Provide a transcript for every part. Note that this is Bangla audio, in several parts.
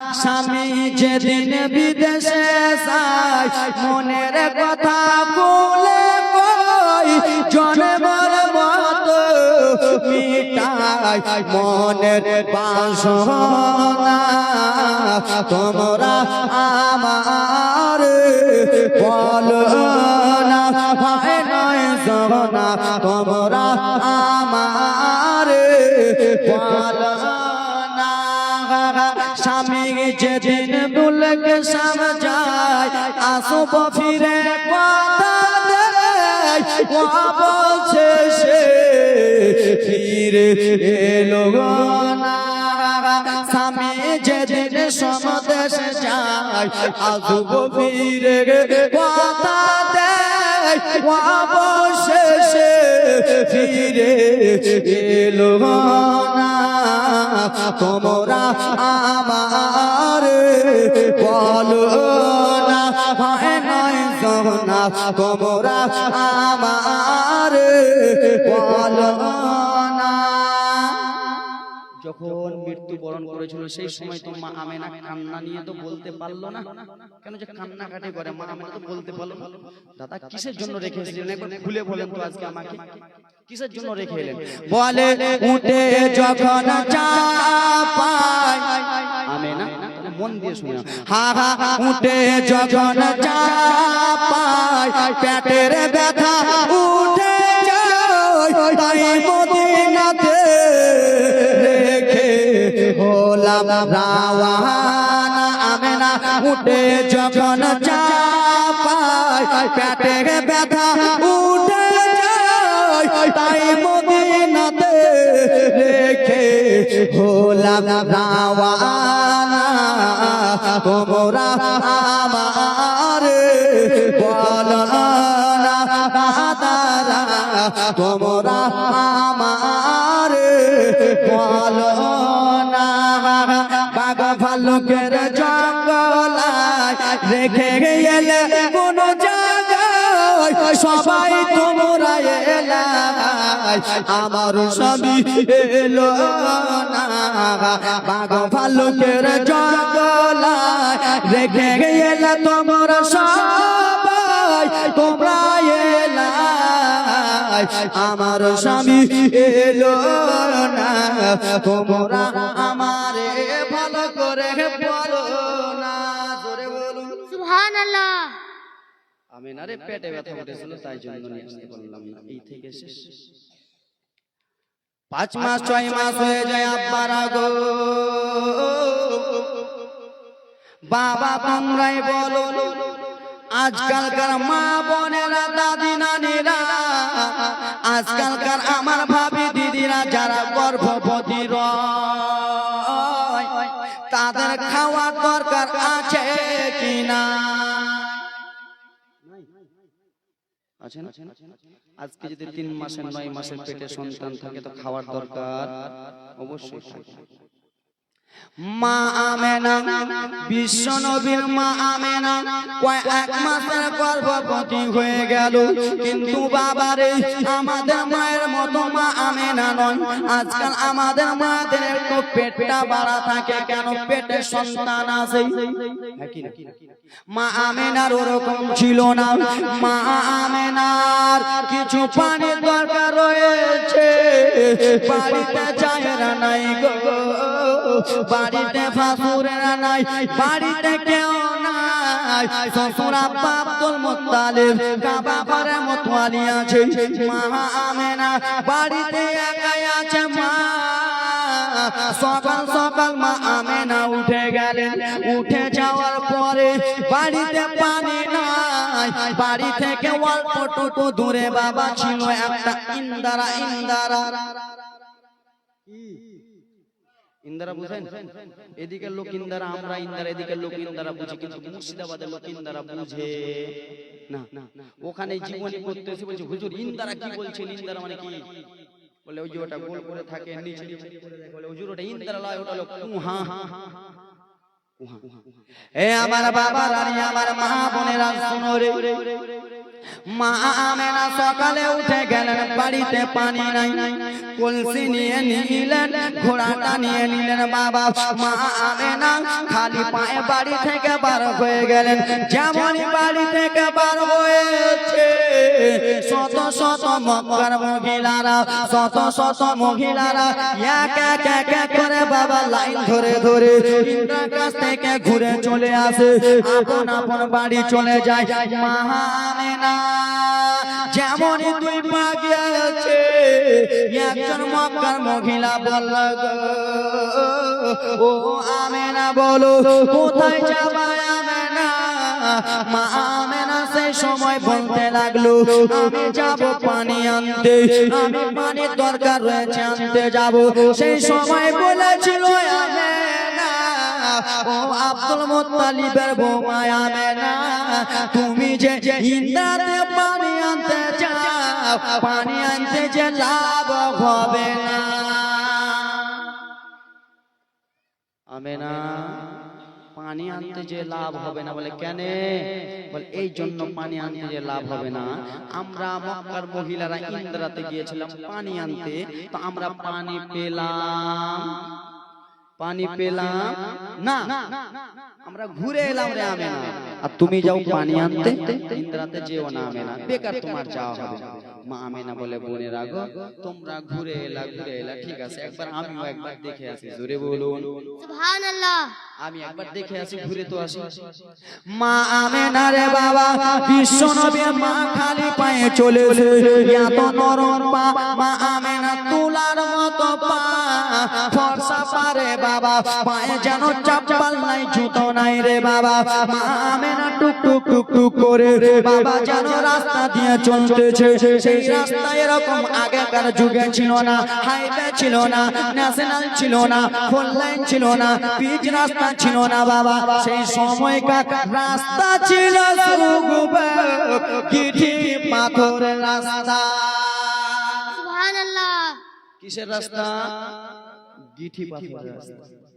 স্বামী যেদিন বিদেশে যায়, মনের কথা বলে কই, জন্মের মতো মিটাই মনের বাসনা। তোমরা আমার বলো না, হয় নয় জনা। তোমরা যেদিন দুলকে সামজায় আসব ফিরে কথা বলছে সে, ফিরে এলো না। স্বামী যেদিন সমদেশে যায়, আসব ফিরে কথা সে, ফিরে আমার করেছিল সেই সময় তো মা আমেনা কান্না নিয়ে তো বলতে পারল না কেন যে কান্না কাটে করে মা আমেনা তো বলতে পারল না দাদা কিসের জন্য রেখে এসেছিলেন একবার খুলে বলেন তো আজকে আমাকে কিসের জন্য রেখে এলেন বলে উঠে যখন চাপায় আমেনা মন দিয়ে শুনে হা হা উঠে যখন চাপায় পেটের ব্যথা উঠে যায় তাই মদিনাতে হলাম রাওয়ানা আমেনা উঠে যখন চাপায়, পেটে ব্যথা উঠে যায়, তাই মদিনাতে রেখে হলাম রাওয়ানা, তোমরা আমার স্বামী এলো না। বাঘ ভালুকের জঙ্গলায় রেখে গেলে তোমরা সবাই। তোমরা এলাই। আমার স্বামী এলো না। তোমরা আমারে ভালো করে বলো না। জোরে বলুন। সুবহানাল্লাহ। আমি না রে পেটে ব্যথা উঠেছিল তাই জন্য নিয়ে আসতে পারলাম না। এই থেকে শেষ। পাঁচ মাস ছয় মাস হয়ে যায় আব্বারা গো বাবা তোমরাই বলো আজকালকার মা বোনেরা দাদি নানিরা আজকালকার আমার ভাবি দিদিরা যারা গর্ভবতী তাদের খাওয়ার দরকার আছে কিনা? আছেন আজকে যদি তিন মাসের নয় মাসের পেটে সন্তান থাকে তো খাওয়ার দরকার অবশ্যই। মা আমেনা, বিশ্ব নবীর মা আমেনা। কয় এক মাসের গর্ভবতী হয়ে গেল, কিন্তু বাবারে, আমাদের মায়ের মতো মা আমেনা নয়। আজকাল আমাদের মাদের একটু পেটটা বাড়া থাকে, কেন পেটে সন্তান আছে? না? মা আমেনার ওরকম ছিল না। মা আমেনার কিছু পানির দরকার রয়েছে। বাড়িতে চায়রা নাই গো। বাড়িতে ফাসুরেরা নাই, বাড়িতে কেউ নাই। শ্বশুর আব্বা আব্দুল মুত্তালিব কাবা ঘরে মতওয়ালি আছে, মা আমেনা বাড়িতে একাই আছে মা। সকাল সকাল মা আমেনা উঠে গেলেন, উঠে যাওয়ার পরে বাড়িতে পানি নাই। বাড়ি থেকে অল্পটুকু দূরে বাবা ছিল একটা ইন্দারা ইন্দারা। ইন্দারা বুঝেন? এদিকে লোক ইন্দারা, আমরা ইন্দারা এদিকে লোক ইন্দারা বুঝি, কিন্তু মুর্শিদাবাদের লোক ইন্দারা বুঝে। না ওখানে জীবনী করতে এসে বলছে, হুজুর, ইন্দারা কি বলছেন? ইন্দারা মানে কি? বলে, ওই যে ওটা গোল করে থাকে নিচে। বলে, হুজুর, ওটা ইন্দারা লয়, ওটা হলো কুহা। এ আমার বাবা রানী আমার মা বোনেরা, শুনো রে। মা আমেনা সকালে উঠে গেলেন, বাড়িতে পানি নাই। কলসি নিয়ে নিলেন, ঘোড়াটা নিয়ে নিলেন, বাবা, মা আমেনা খালি পায়ে বাড়ি থেকে বার হয়ে গেলেন। যেমনই বাড়ি থেকে বার হয়েছে, শত শত মক্কার মহিলারা, শত শত মহিলারা এক এক এক এক করে বাবা লাইন ধরে ধরে কাছ থেকে ঘুরে চলে আসে। আপন আপন বাড়ি চলে যায়। মাহামেনা যেমনই দুই পা গিয়েছে একজন মক্কার মহিলা বলল ও আমেনা বলো কোথায় যাবা আমেনা? মা আমেনা সেই সময় বলতে লাগল আমি যাব পানি আনতে আমি পানির দরকার রয়েছে আনতে যাব। সেই সময় বলেছিল আমেনা ও আব্দুল মুত্তালিবের বৌমা, আমেনা, তুমি যে ইন্দাতে পানি আনতে যাও পানি আনতে যে লাভ হবে না। আমেনা, পানি আনতে যে লাভ হবে না বলে কেন? বলে এই জন্য পানি আনতে যে লাভ হবে না। আমরা মক্কার মহিলারা ইন্দ্রাতে গিয়েছিলাম পানি আনতে, তো আমরা পানি পেলাম। পানি পেলাম না আমরা ঘুরে এলাম রে আমেনা আর তুমি যাও পানি আনতে ইন্দ্রাতে যেও না আমেনা বেকার তোমার যাওয়া হবে না। মা আমেনা বলে বনে রাখো তোমরা ঘুরে এলা ঘুরে এলা ঠিক আছে একবার আমিও একবার দেখে আসি জোরে বলুন। সুবহানাল্লাহ। আমি একবার দেখে আসি ঘুরে তো আসি মা আমেনা রে বাবা বিশ্ব নবী মা খালি পায়ে চলেছে এত নরম পা। মা আমেনা তুলার মতো পা। ফর্সা পারে বাবা পায়ে যেন চাপ্পাল নাই জুতো নাই রে বাবা। মা আমেনা টুক টুক টুক টুক করে বাবা যেন রাস্তা দিয়ে চলতেছে সেই রাস্তা এরকম আগেকার যুগে ছিল না হাইওয়ে ছিল না ন্যাশনাল ছিল না ফোর লাইন ছিল না পিচ রাস্তা ছিল না বাবা। সেই সময়কার রাস্তা ছিল কিঠি পাথরের রাস্তা। কিসের রাস্তা? গিঠি পাথরের রাস্তা।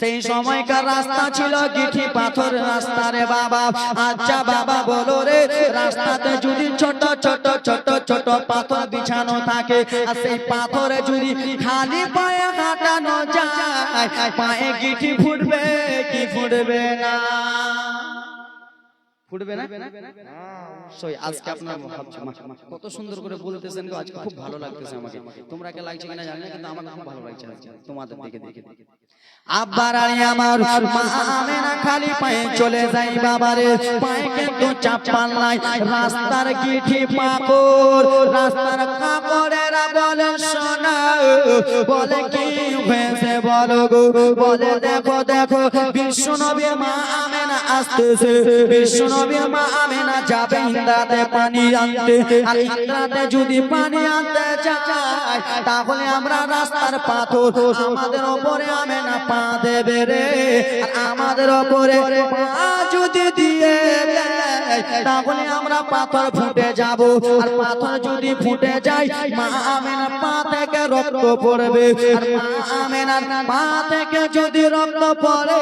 সেই সময়কার রাস্তা ছিল গিঠি পাথর রাস্তা রে বাবা। আচ্ছা বাবা বলো রে রাস্তাতে যদি ছোট ছোট ছোট ছোট পাথর বিছানো থাকে আর সেই পাথরে যদি খালি পায়ে হাঁটানো যায় পায়ে গিঠি ফুটবে কি ফুটবে না? ফুটবে না? সই আজকে আপনার ভাবছি, মা, মা, কত সুন্দর করে বলতেছেন আজকে খুব ভালো লাগতেছে আমাকে। তোমরা কে লাগছে কিনা জানি না কিন্তু আমাকে খুব ভালো লাগছে তোমাদের দিকে দেখে দেখে। আব্বার আলী আমার মা খালি পায়ে চলে যাই বাবারে, পায়ে নাই। রাস্তার গিঠি পাকর রাস্তার কাপড়েরা বলে শোনা বলে কি হয়েছে বলো গো? বলে দেখো দেখো বিশ্ব নবী মা আমেনা আসতেছে। বিশ্ব নবী মা আমেনা যাবে ইন্দ্রাতে পানি আনতে। আর ইন্দ্রাতে যদি পানি আনতে চায়, তাহলে আমরা রাস্তার পাথর আমাদের ওপরে আমেনা পা দেবে রে। আমাদের ওপরে পা যদি দিয়ে, তাহলে আমরা পাথর ফুটে যাব। আর পাথর যদি ফুটে যায়, মা আমেনা পা রক্ত পড়বে। আর আমেনার পা থেকে যদি রক্ত পড়ে,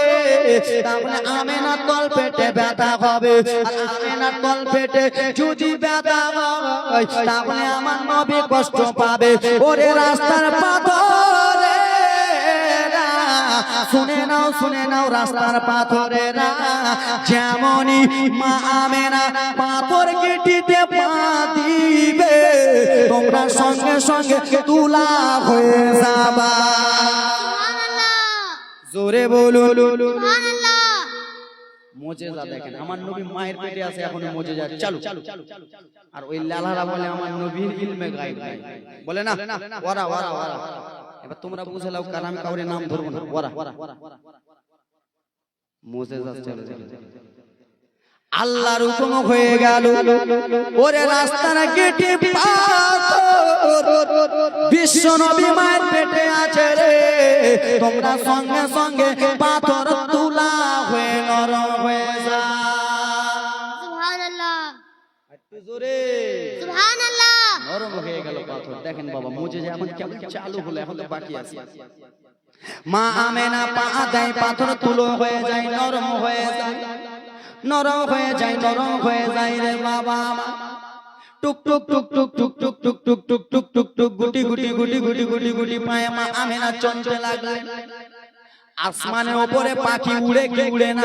তাহলে আমেনার তল পেটে ব্যথা হবে। আমেনার তল পেটে যদি ব্যথা হয়, তাহলে আমার নবী কষ্ট পাবে। ওরে রাস্তার পাথরে শুনে নাও শুনে নাও, রাস্তার পাথরেরা। যেমনই মা আমেনা পাথর কেটিতে পা দিবে, তোমরা সঙ্গে সঙ্গে তুলা হয়ে যাবা। জোরে বলুন। আর ওই লালারা বলে, আমার নবীর বলে না? ওরা ওরা ওরা এবার তোমরা বুঝে লাও কারণ আমি কাউরে নাম ধরবো না। ওরা। মোজেজা চলে আল্লাহর হুকুম হয়ে গেল। ওরে রাস্তার গেটে বিশ্ব নবী মায়ের পেটে আছে রে। তোমরা সঙ্গে সঙ্গে পাথর তুলা হয়ে নরম হয়ে যা। সুবহানাল্লাহ। একটু জোরে। সুবহানাল্লাহ নরম হয়ে গেল পাথর দেখেন বাবা মুজে যে এখন কেমন চালু হলো এখন তো বাকি আছে মা আমেনা পা দেয় পাথর তুলো হয়ে যায় নরম হয়ে যায় নরম হয়ে যায় নরম হয়ে যায় রে বাবা টুক টুক টুক টুক টুক টুক টুক টুক টুক টুক টুক টুক গুটি গুটি গুটি গুটি গুটি গুটি পায়ে মা আমেনা চলতে লাগলেন আসমানের ওপরে পাখি উড়ে কি উড়ে না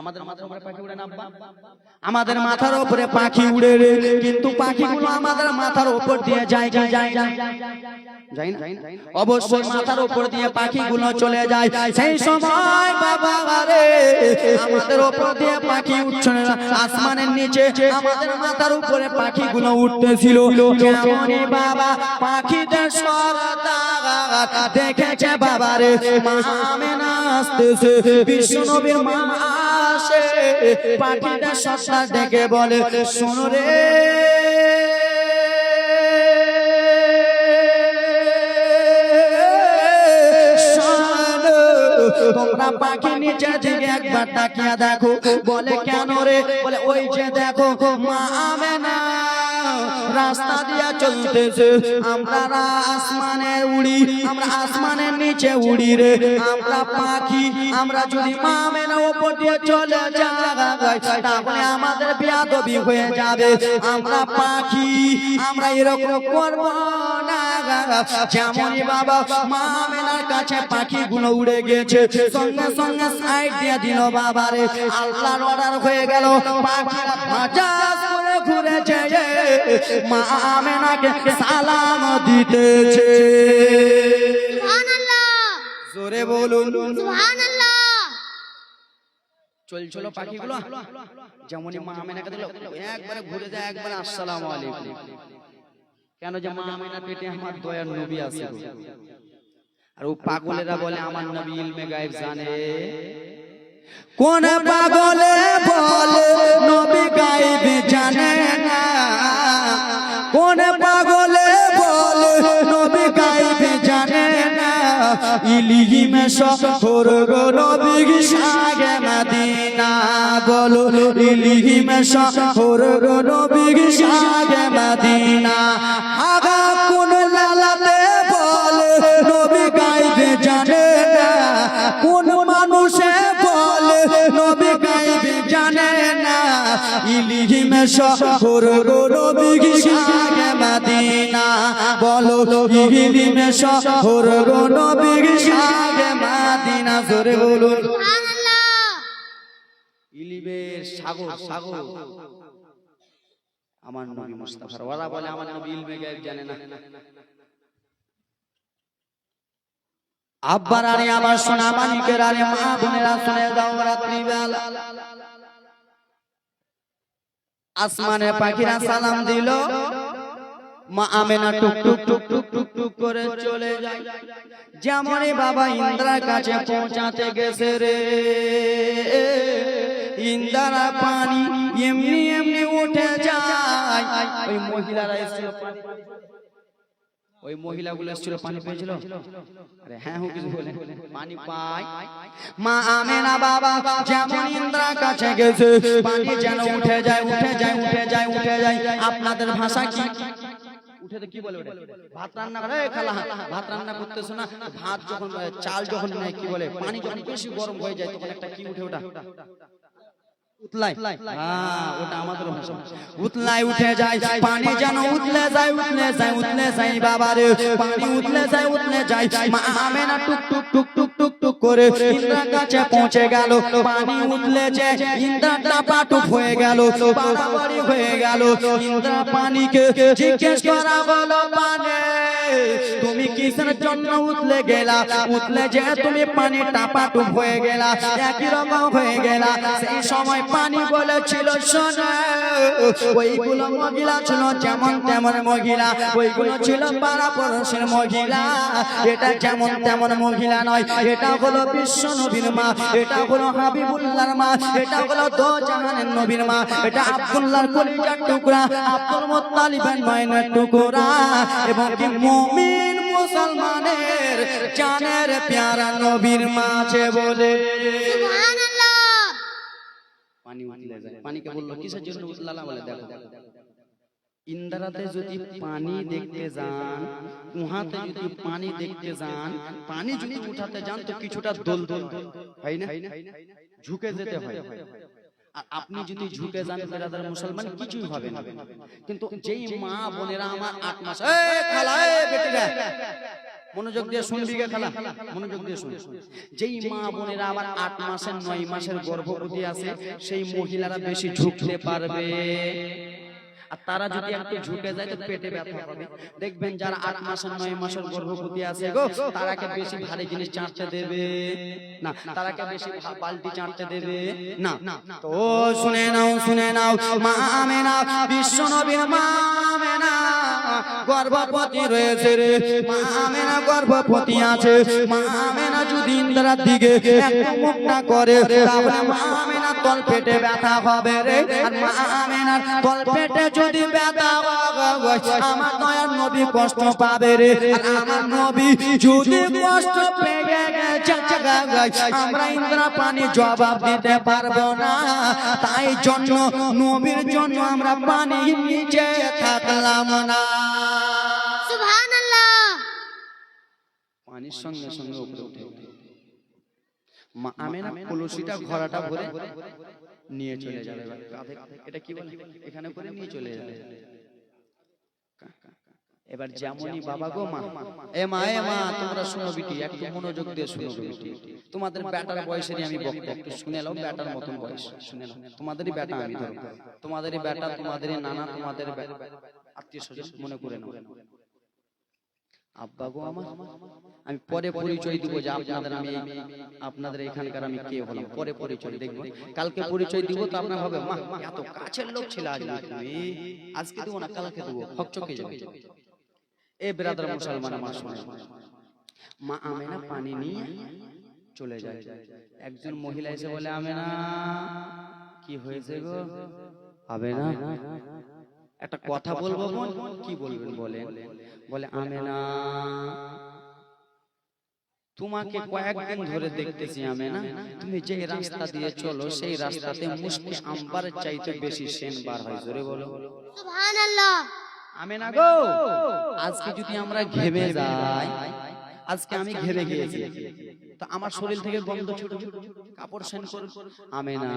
আমাদের মাথার উপরে পাখি উড়ে না? আমাদের মাথার উপরে পাখি উড়ে রে কিন্তু পাখিগুলো আমাদের মাথার উপর দিয়ে যায় কি যায় না। যাই না অবশ্যই মাথার উপর দিয়ে পাখিগুলো চলে যায়। সেই সময় বাবা রে আমাদের উপর দিয়ে পাখি উঠছে না। আসমানের নিচে আমাদের মাথার উপরে পাখিগুলো উঠতেছিল। কেমনই বাবা পাখিদের সরদার দেখেছে বাবা রে। মা আমেনা আসতেছে। বিশ্ব নবীর মা পাখিটা সরদার দেখে বলে শোনো রে। তোমরা পাখি নিচে দিকে একবার তাকিয়ে দেখো। বলে কেন রে? বলে ওই যে দেখো মা আমেনা। রাস্তা দিয়া চলতেছে। আমরা আসমানে উড়ি, আমরা আসমানের নিচে উড়ি রে। আমরা পাখি, আমরা যদি মা আমেনা উপর দিয়ে চলে যাই আমাদের বিয়াদবি হয়ে যাবে। আমরা পাখি, আমরা এরকম করব বাবা মা আমেনার কাছে উড়ে গেছে। সঙ্গে সঙ্গে সাইড দিয়ে দিল বাবা রে আল্লাহর হয়ে গেল। ঘুরেছে। মা আমেনাকে সালাম দিতেছে। জোরে বলুন। চলছিল পাখিগুলো। যেমনই মা আমেনাকে দিল একবারে ঘুরে যায় একবারে আসসালামু আলাইকুম। কেন যে মা আমেনার পেটে আমার দয়ার নবী আছে আর ও পাগলেরা বলে আমার নবী ইলমে গায়েব জানে। কোন পাগলে বলে নবী গায়েব শহর গো নবী সাগে মদিনা, বলো ইলিহিমে শহর গো নবী সাগে মদিনা, আগা কোন লালাতে বলে, নবী গাইবে জানে না। কোন মানুষে বলে, নবী গাইবে জানে না। ইলিহিমে শহর গো নবী সাগে মদিনা, বলো ইলিহিমে শহর গো নবী সাগে মদিনা। জোরে বলুন। ইলিমের সাগর সাগর। আমার নবী মুস্তাফার ওরা বলে আমার নবী ইলমে গায়েব জানে না। আব্বার আরে আমার সোনা মানিকের আরে মা বোনেরা শুনে দাও রাত্রি বেলা আসমানে পাখিরা সালাম দিল। মা আমেনা টুক টুক করে চলে যায় যেমনই বাবা ইন্দ্রার কাছে পৌঁছাতে গেছে রে। ইন্দ্রা পানি এমনি এমনি উঠে যায়। ওই মহিলারা এসেছিল ওই মহিলাগুলো এসেছিল পানি পেয়েছিল। আরে হ্যাঁ হো কিছু বলে পানি পাই। মা আমেনা বাবা যেমন ইন্দ্রা কাছে গেছে পানি যেন উঠে যায় উঠে যায় উঠে যায় উঠে যায়। আপনাদের ভাষা কি? উঠে তো কি বলে ভাত রান্না করে? খালা ভাত রান্না করতেছ না? ভাত যখন চাল যখন নেয় কি বলে? পানি যখন বেশি গরম হয়ে যায় তখন একটা কি উঠে ওটা? উতলাই ওটা আমাদের ভাষা। উতলাই উঠে যায় পানি যেন উতলে যায় উতলে যায় উতলে যায় বাবা রে পানি উতলে যায় উতলে যায় মা আমেনা টুক টুক টুক টুক টুক টুক করে ইন্দ্রার কাছে পৌঁছে গেল পানি উতলেছে ইন্দ্রা টাপাটুপ হয়ে গেল হয়ে গেল। ইন্দ্রা পানিকে জিজ্ঞেস করা হলো পানি। তুমি কিসের জন্য উতলে গেলা? উতলে যে তুমি পানি টাপাটুপ হয়ে গেলা একই রকম হয়ে গেলা সেই সময় পানি বলেছিল ওইগুলো মহিলা ছিল, যেমন তেমন মহিলা। ওইগুলো ছিল পাড়া পড়োশের মহিলা। এটা যেমন তেমন মহিলা নয়, এটা হলো বিশ্ব নবীর মা, এটা হলো হাবিবুল্লাহর মা, এটা হলো দো জাহানের নবীর মা, এটা আব্দুল্লাহর কলিজার টুকরা, আব্দুল মুত্তালিবের মায়ের টুকরা। এবং কি মুমিন মুসলমানের জানের প্যারা নবীর মা আছে বলে। পানি উতলে যায়। পানিকে বলল কিসের জন্য উতলালা বলে দেখো। ইন্দ্রাতে যদি পানি দেখতে যান কুহাতে যদি পানি দেখতে যান পানি যদি উঠাতে যান তো কিছুটা দোল দোল হয় না? ঝুঁকে যেতে হয়। আর আপনি যদি ঝুঁকে যান বেরাদার মুসলমান কিছুই হবে না। কিন্তু যেই মা বোনেরা আমার আট মাস খালা বেটিরা মনোযোগ দিয়ে শুনবি গে খালা? মনোযোগ দিয়ে শুন যেই মা বোনেরা আমার আট মাসের নয় মাসের গর্ভবতী আছে সেই মহিলারা বেশি ঢুকতে পারবে। আর তারা যদি একটু ঝুঁকে যায় তো পেটে ব্যথা হবে দেখবেন যারা আট মাসের নয় মাসের গর্ভবতী আছে গো, তারাকে বেশি ভারী জিনিস চাটতে দেবে। না, তারাকে বেশি বালতি চাটতে দেবে। না, তো শুনে নাও শুনে নাও, মা আমেনা, বিশ্ব নবীর মা আমেনা, গর্ভবতী রয়েছে রে। মা আমেনা গর্ভবতী আছে। মা আমেনা যদি ইন্দ্রার দিকে মুখটা করে, তাহলে মা তল পেটে ব্যথা হবে রে। আর মা আমেনার তল পেটে যদি ব্যথা হয় আমার নয়ার নবী কষ্ট পাবে রে। আমার নবী যদি কষ্ট পেয়ে আমরা ইন্দ্রা পানি জবাব দিতে পারব না। তাই জন্য নবীর জন্য আমরা পানি নিচে থাকলাম না। সুবহানাল্লাহ। পানির সঙ্গে সঙ্গে উপরে উঠে মা আমেনা কলসিটা ঘোড়াটা ভরে নিয়ে চলে যাবে। এটা কি বলে? এখানে করে নিয়ে চলে যাবে। এবার যেমনই বাবা গো মা এ মা এ মা তোমরা শুনো বিটি একটু মনোযোগ দিয়ে শুনো বিটি। তোমাদের ব্যাটার বয়সেরই আমি একটু শুনে নাও ব্যাটার মতন বয়স। শুনে নাও তোমাদেরই ব্যাটা আমি ধরো। তোমাদেরই ব্যাটা তোমাদেরই নানা তোমাদের আত্মীয় স্বজন মনে করে নাও। আব্বা গো আমার। আমি পরে পরিচয় দিব যে আপনাদের আমি আপনাদের এখানকার আমি কে হলাম? পরে পরিচয় দেখব। কালকে পরিচয় দিব তো আপনার হবে। মা এত কাছের লোক ছিল আজ তুমি আজকে দেবো না কালকে দেবো। হকচকে যাবে এ ব্রাদার মুসলমান আমার শোনে মা আমেনা পানি নিয়ে চলে যায়। একজন মহিলা এসে বলে আমেনা কি হয়েছে গো? হবে না একটা কথা বলব বোন কি বলবেন বলেন? বলে আমেনা তোমাকে কয়েকদিন ধরে দেখতেছি আমেনা। তুমি যে রাস্তা দিয়ে চলো সেই রাস্তাতে মুষ্টি আম্বার চাইতে বেশি সেন বার হয় জোরে বলো। সুবহানাল্লাহ। আমেনা গো! আজকে যদি আমরা ঘেমে যাই আজকে আমি ঘেমে গিয়েছি। তো আমার শরীর থেকে গন্ধ ছুটে কাপড় সেন করে আমেনা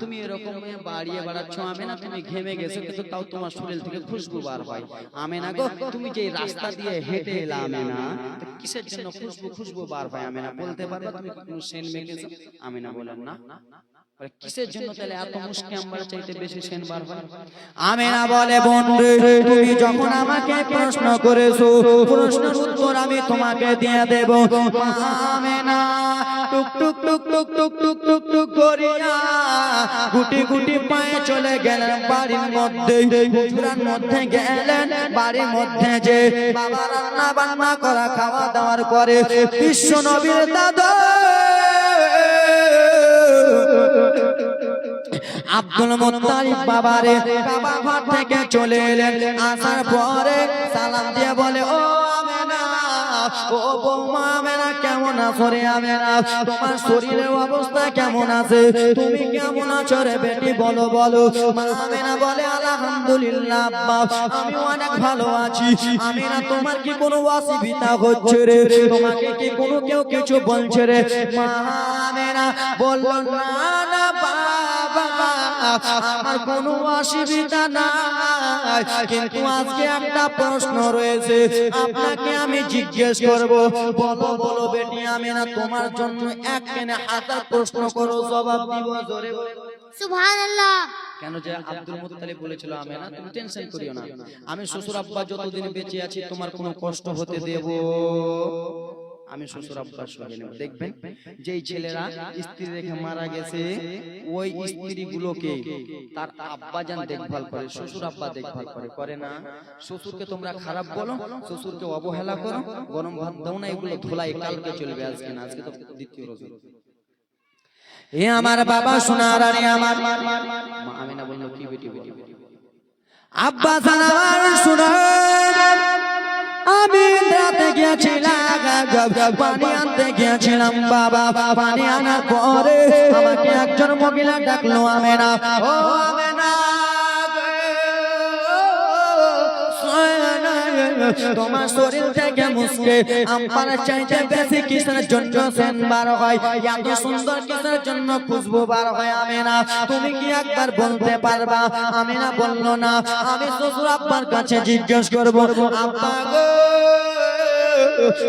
তুমি এরকম বাড়িয়ে বাড়াচ্ছ আমেনা তুমি ঘেমে গেছো কিন্তু তাও তোমার শরীর থেকে খুশবু বার হয়। আমেনা গো তুমি যে রাস্তা দিয়ে হেঁটে এলা আমেনা কিসের জন্য খুশবু খুশবু বার হয়? আমেনা বলতে পারবে তুমি কোনো সেন মেখেছো আমেনা বলেন না। কিসের জন্য তাহলে এত মুশকি আমার চাইতে বেশি সেন বার হয়? আমেনা বলে বন্ধু তুমি যখন আমাকে প্রশ্ন করেছ প্রশ্নের উত্তর আমি তোমাকে দিয়ে দেব আমেনা টুক টুক টুক টুক টুক টুক টুক টুক করিয়া গুটি গুটি পায়ে চলে গেলেন বাড়ির মধ্যে। হুজুরার মধ্যে গেলেন বাড়ির মধ্যে যে বাবা রান্না বান্না করা, খাওয়া দাওয়ার করে বিশ্ব নবীর দাদা আব্দুল মুত্তালিব বাবারে বাবা ঘর থেকে চলে এলেন। আসার পরে সালাম দিয়ে বলে, ও ও বৌমা কেমন তোমার শরীরের অবস্থা কেমন আছে? তুমি কেমন আছো রে বেটি? বলো বলো। আমেনা বলে, আলহামদুলিল্লাহ, আব্বা, আমি অনেক ভালো আছি। তোমার কি কোনো অসুবিধা হচ্ছে রে? তোমাকে কি কোনো কেউ কিছু বলছে রে? মা আমেনা বলল না আমার কোনো অসুবিধা নাই। কিন্তু আজকে একটা প্রশ্ন রয়েছে। আপনাকে আমি জিজ্ঞেস করব বলো বলো বেটি আমি না তোমার জন্য এক কেনে হাজার প্রশ্ন করো জবাব দিব জোরে সুবহানাল্লাহ। কেন যে আব্দুল মুত্তালিব বলেছিল আমি না তুমি টেনশন করিও না। আমি শ্বশুর আব্বা যতদিন বেঁচে আছি তোমার কোনো কষ্ট হতে দেব। আমি শ্বশুর আব্বার সঙ্গে নেব দেখবেন যেই ছেলেরা স্ত্রী রেখে মারা গেছে ওই স্ত্রী গুলোকে তার আব্বা যান দেখভাল করে শ্বশুর আব্বা দেখভাল করে করে না শ্বশুরকে তোমরা খারাপ বলো শ্বশুরকে অবহেলা করো গরম ভাত দাও না এগুলো ধোলাই কালকে চলবে আজকে না আজকে তো দ্বিতীয় রোজা এ আমার বাবা সোনার আরে আমার মা আমিনা বলল কি বেটি বেটি। আব্বা সালার সোনার আমি রাতে গিয়েছিলাম, পানি গিয়েছিলাম, বাবা, পানি আনার পরে আমাকে একজন মহিলা ডাকলো, আমেনা। ও আমেনা তোমার শরীর থেকে মুসকে। আমার চাইতে বেশি কিসের জন্য সেন বার হয়। এত সুন্দর কিসের জন্য খুশবু বার হয়, আমি না। তুমি কি একবার বলতে পারবা? আমি না বলল না। আমি শ্বশুর আব্বার কাছে জিজ্ঞেস করব, আব্বা গো।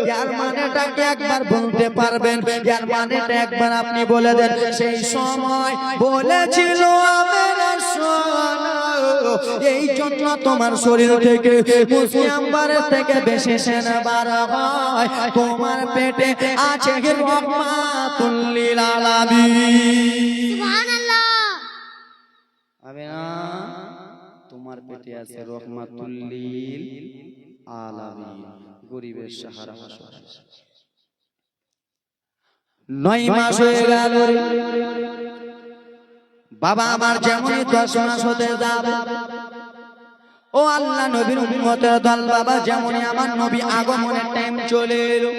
ইয়ার মানেটা একবার বলতে পারবেন? ইয়ার মানেটা একবার আপনি বলে দেন। সেই সময় বলেছিল এই জন্য তোমার শরীর থেকে থেকে বেশি সেনা বার হয়। তোমার পেটে আছে আলামিন। না তোমার পেটে আছে রহমাতুল্লিল আলামিন। গরিবের সাহারা। নয় মাস হয়ে গেল বাবা আমার যেমন দশ মাস হতে যাবে। ও আল্লাহ নবীর উম্মতের দল বাবা, যেমনই আমার নবী আগমনের টাইম চলে এলো।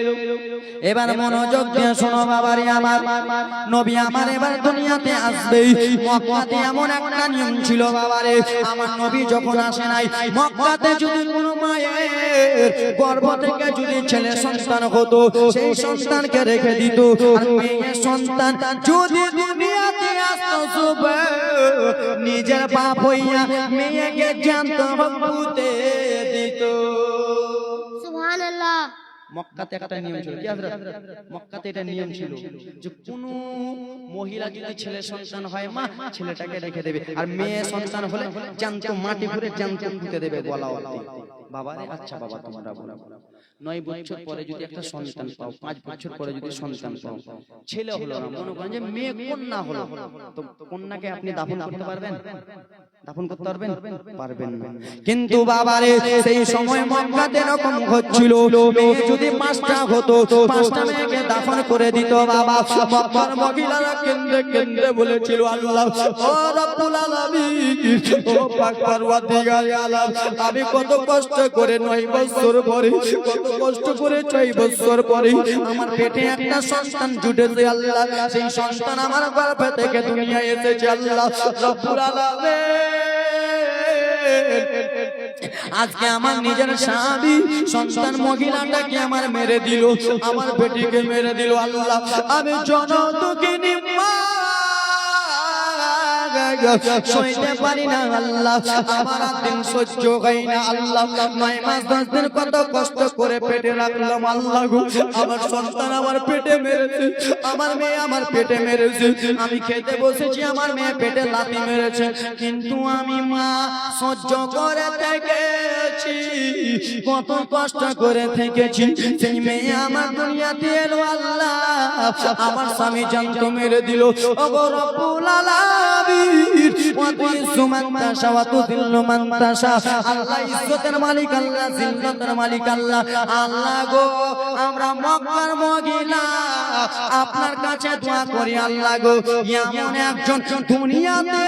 এবার মনোযোগ দিয়ে শোনো বাবারে আমার। নবী আমার এবার দুনিয়াতে আসবে মক্কাতে এমন একটা নিয়ম ছিল বাবারে, আমার নবী যখন আসে নাই, মক্কাতে যদি কোনো মায়ের গর্ভ থেকে যদি ছেলে সন্তান হতো, সেই সন্তানকে রেখে দিত। আর মেয়ে সন্তান যদি নিজের বাপ হইয়া মেয়েকে জানত হকুতে দিত। সুবহানাল্লাহ। মক্কাতে একটা নিয়ম ছিল কি হাজরাত? মক্কাতে এটা নিয়ম ছিল যে কোন মহিলা যদি ছেলে সন্তান হয় মা ছেলেটাকে রেখে দেবে। আর মেয়ে সন্তান হলে জানতো মাটি ঘুরে জানতো পুঁতে দেবে গলা বাবা রে আচ্ছা বাবা তোমরা বলো। নয় বছর পরে যদি একটা সন্তান পাও, পাঁচ বছর পরে যদি সন্তান পাও, ছেলে হলো মনে করেন যে মেয়ে কন্যা হলো, তো কন্যাকে আপনি দাফন করতে পারবেন? দাফন করতে পারবেন? পারবেন। না। কিন্তু বাবারে সেই সময় মক্কাতে এরকম হচ্ছিল মেয়ে যদি পাঁচটা হতো পাঁচটা মেয়েকে দাফন করে দিত বাবা। মক্কার মহিলারা কেন্দ্রে কেন্দ্রে বলেছিল আল্লাহ ও রব্বুল আলামিন ও পাক পরওয়ারদিগার আলম আমি কত কষ্ট করে নয় বছর পরে কত কষ্ট করে ছয় বছর পরে আমার পেটে একটা সন্তান জুটেছে আল্লাহ। সেই সন্তান আমার গর্ভে থেকে দুনিয়ায় এসেছে আল্লাহ। রব্বুল আলামিন। আজকে আমার নিজের স্বামী সন্তান মহিলাটাকে আমার মেরে দিল, আমার বেটিকে মেরে দিল আল্লাহ। আমি জনদুঃখিনী মা আমার মেয়ে আমার পেটে মেরেছে। আমি বসেছি, আমার মেয়ে পেটে মেরেছে। কিন্তু আমি মা সহ্য করে থেকেছি, কত কষ্ট করে থেকেছি। সেই মেয়ে আমার দুনিয়াতে এলো আল্লাহ। আমার স্বামী জান্ত মেরে দিল মান মান মালিক আল্লাহ জিল্লতের মালিক আল্লাহ আল্লাহ গো আমরা মক্কার আপনার কাছে দোয়া করি আল্লাহ গো এমন একজন দুনিয়াতে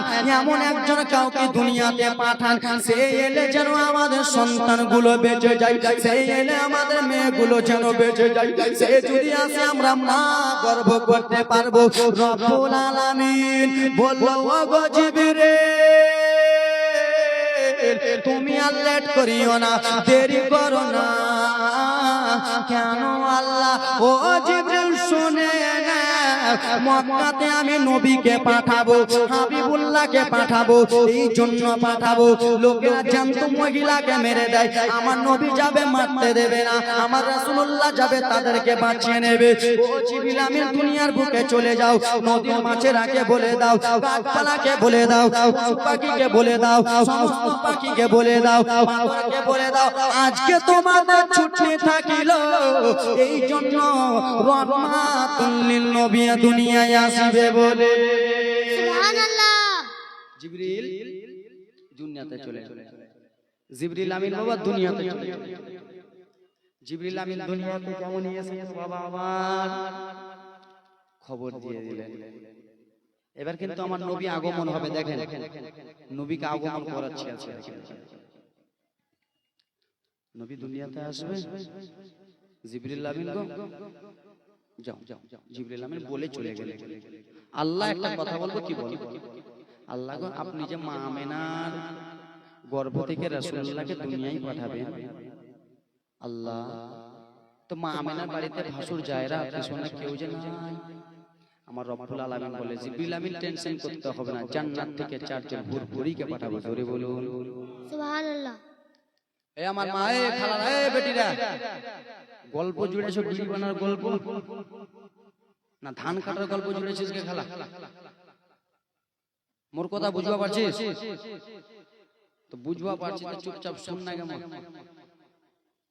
পাঠান। এমন একজন কাউকে দুনিয়াতে পাঠান। সে এলে যেন আমাদের বেঁচে সে এলে আমাদের যেন বেঁচে সে যদি আসে আমরা মা গর্ব করতে পারব। আলামিন বলল জিবরিল, তুমি আর লেট করিও না। দেরি করো না। কেন আল্লাহ? ও জিবরিল, শুনে মক্কাতে আমি নবীকে পাঠাবো, হাবিবুল্লাহকে পাঠাবো, এই জন্য পাঠাবো। লোকেরা জানতো মহিলাকে মেরে দেয়। আমার নবী যাবে মারতে দেবে না, আমার রাসূলুল্লাহ যাবে তাদেরকে বাঁচিয়ে নেবে। আমি দুনিয়ার বুকে চলে যাও, নদীর মাছের আগে বলে দাও, গাছপালাকে বলে দাও পাখিকে বলে দাও, সমস্ত পাখিকে বলে দাও পাথরকে বলে দাও, আজকে তোমাদের ছুটি থাকিল। এই জন্য রহমাতুল লিল দুনিয়ায় আসবে বলে। জিবরিল দুনিয়াতে চলে জিবরিল আমিন বাবা দুনিয়াতে চলে জিবরিল আমিন দুনিয়াতে কেমন এসেছে বাবা আমার খবর দিয়ে দিলেন। এবার কিন্তু আমার নবী আগমন হবে দেখেন। নবীকে আগমন করাচ্ছি আছে নবী দুনিয়াতে আসবে? জিবরিল আমিন গো? যাও যাও জিবরিল আমিন বলে চলে গেলে আল্লাহ একটা কথা বলব কি বলব আল্লাহ আপনি যে মা আমেনার গর্ভ থেকে রাসূলুল্লাহকে দুনিয়ায় পাঠাবেন। আল্লাহ তো মা আমেনার বাড়িতে ভাসুর জায়রা পিছনে কেউ যে নাই। আমার রব্বুল আলামিন বলে জিবরিল আমিন টেনশন করতে হবে না জান্নাত থেকে চারজন ভুর ভুরিকে পাঠাবো জোরে বলুন। সুবহানাল্লাহ। এ আমার মা এ খালা এ বেটিরা। গল্প জুড়েছো বিড়ি বানার গল্প। না, ধান কাটার গল্প জুড়েছিস কে খালা। মোর কথা বুঝবা পারছিস? তো বুঝবা পারছিস তো চুপচাপ শুন না কেমন?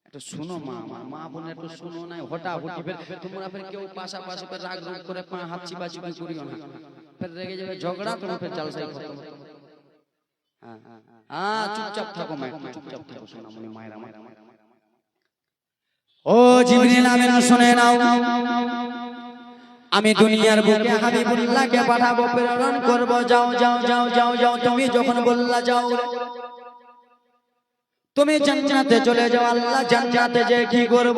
একটু শুনো মা আমার মা বোন একটু শুনো না হটা হটি ফের তোমরা ফের কেউ পাশাপাশি ফের রাগ রোগ করে পা হাত চিপা চিপি করিও না। ফের রেগে যাবে ঝগড়া তোমার ফের জালসাই খতম। হ্যাঁ হ্যাঁ চুপচাপ থাকো মা চুপচাপ থাকো সোনামণি মায়ের আমার ও জিবরিল আমিন, শুনে নাও। আমি দুনিয়ার বুকে হাবিবুল্লাহকে পাঠাবো, প্রেরণ করব। যাও যাও যাও যাও যাও তুমি যখন বললা যাও। তুমি জান্নাতে চলে যাও আল্লাহ জান্নাতে যে কি করব?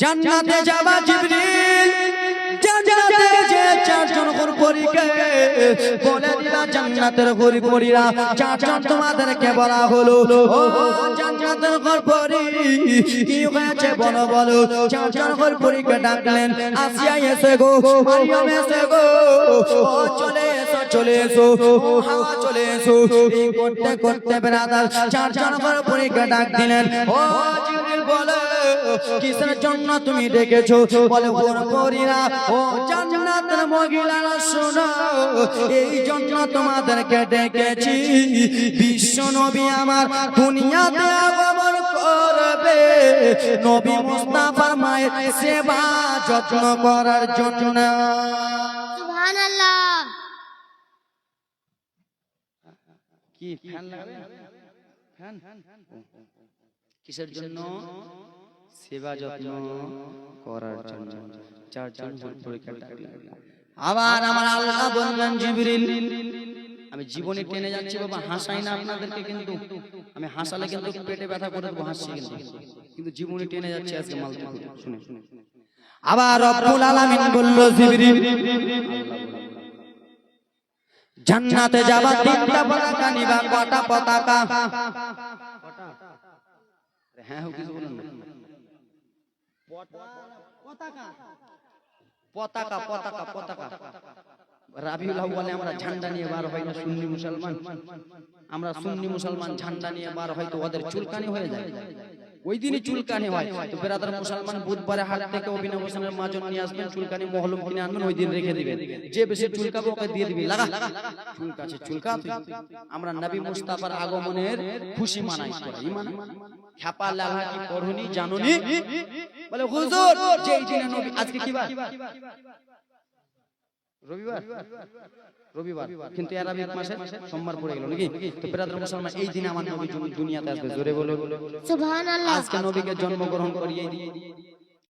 জান্নাতে যাবা জিবরিল জান্নাতে যে চারজন পরীকে বলে দিলা জান্নাতের চারজন তোমাদেরকে বলা হলো ও জান্নাতের কি হয়েছে বলো বলো চারজন পরীকে ডাকলেন আসিয়া এসে গো মারিয়াম এসে গো ও চলে এসো। চলে এসো। হাওয়া চলে এসো। এই করতে করতে বেরাদার চারজন পরীকে ডাক দিলেন ও জিবরিল বলে কিসের জন্য তুমি ডেকেছো? বলে ওর পরীরা ও জান্নাতের মহিলারা শোনো এই জন্য তোমাদেরকে ডেকেছি। বিশ্ব নবী আমার দুনিয়াতে আগমন করবে। নবী মুস্তাফার মায়ের সেবা যত্ন করার জন্য। সুবহানাল্লাহ। কি ফ্যান লাগাবে ফ্যান? কিসের জন্য? সেবা যত্ন করার জন্য। চারজন পরীক্ষা ডাকলেন আবার আমার আল্লাহ বললেন জিবরিল আমি জীবনে টেনে যাচ্ছি বাবা হাসাই না আপনাদেরকে কিন্তু। আমি হাসালে কিন্তু পেটে ব্যথা করে দেবো হাসছি কিন্তু। কিন্তু। জীবনে টেনে যাচ্ছে আজকে মাল শুনে শুনে আবার রব্বুল আলামিন বলল জিবরিল জান্নাতে যাবা তিনটা পতাকা নিবা কটা পতাকা? হ্যাঁ হ্যাঁ, কিছু বলুন না। পতাকা। পতাকা পতাকা রাবিউল আউয়ালে আমরা ঝান্ডা নিয়ে বার হয় না সুন্নি মুসলমান। আমরা সুন্নি মুসলমান ঝান্ডা নিয়ে বার হয় তো ওদের চুলকানি হয়ে যায়। ওই দিনই চুলকানি হয়। তো বেরাদার মুসলমান বুধবারে হাট থেকে অভিনব হোসেনের মাজন নিয়ে আসবেন চুলকানি মহলম কিনে আনবেন ওই দিন রেখে দিবেন। যে বেশি চুলকাবে ওকে দিয়ে দিবি। লাগা। চুলকাছে চুলকা আমরা নবী মুস্তাফার আগমনের খুশি মানাই ইমান? খ্যাপা কি জানুনি? বলে হুজুর যেই দিনে নবী আজকে কি বার? রবিবার। রবিবার কিন্তু আরবিক মাসে সোমবার পড়ে গেল নাকি? তো বেরাদার মুসলমান এই দিনে আমার নবী দুনিয়াতে আসবে জোরে বলো। সুবহানাল্লাহ। আজকে নবীকে জন্মগ্রহণ করিয়ে